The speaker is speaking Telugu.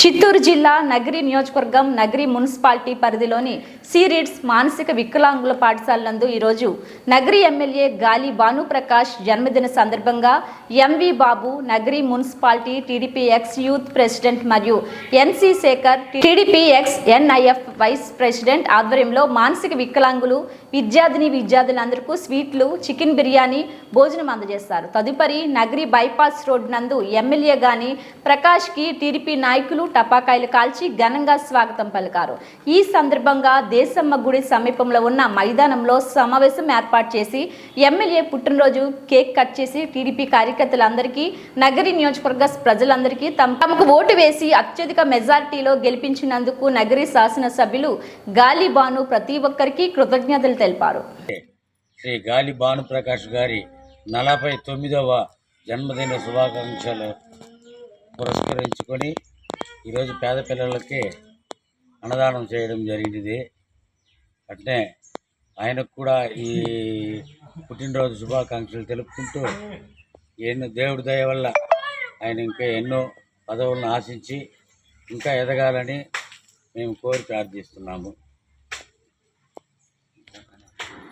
చిత్తూరు జిల్లా నగరి నియోజకవర్గం నగరి మున్సిపాలిటీ పరిధిలోని సీరీడ్స్ మానసిక వికలాంగుల పాఠశాల నందు ఈరోజు నగరి ఎమ్మెల్యే గాలి భానుప్రకాష్ జన్మదిన సందర్భంగా MV Babu Nagari municipality TDP ex youth president మరియు NC Sekhar TDP ex NIF vice president ఆధ్వర్యంలో మానసిక వికలాంగులు విద్యార్థిని విద్యార్థులందరికీ స్వీట్లు చికెన్ బిర్యానీ భోజనం అందజేస్తారు. తదుపరి నగరి బైపాస్ రోడ్ నందు ఎమ్మెల్యే గాని ప్రకాష్కి టీడీపీ నాయకులు టపాకాయలు కాల్చి ఘనంగా స్వాగతం పలికారు. ఈ సందర్భంగా దేశమ్మ గుడి సమీపంలో ఉన్న మైదానంలో సమావేశం ఏర్పాటు చేసి ఎమ్మెల్యే పుట్టినరోజు కేక్ కట్ చేసి టీడీపీ కార్యకర్తలందరికీ నగరి నియోజకవర్గ ప్రజలందరికీ తమకు ఓటు వేసి అత్యధిక మెజార్టీలో గెలిపించినందుకు నగరి శాసనసభ్యులు గాలిబాను ప్రతి ఒక్కరికి కృతజ్ఞతలు తెలిపారు. శ్రీ గాలి భానుప్రకాష్ గారి నలభై తొమ్మిదవ జన్మదిన శుభాకాంక్షలు పురస్కరించుకొని ఈరోజు పేద పిల్లలకి అన్నదానం చేయడం జరిగింది అట్నే ఆయనకు కూడా ఈ పుట్టినరోజు శుభాకాంక్షలు తెలుపుకుంటూ ఎన్నో దేవుడి దయ వల్ల ఆయన ఇంకా ఎన్నో పదవులను ఆశించి ఇంకా ఎదగాలని మేము కోరి ప్రార్థిస్తున్నాము.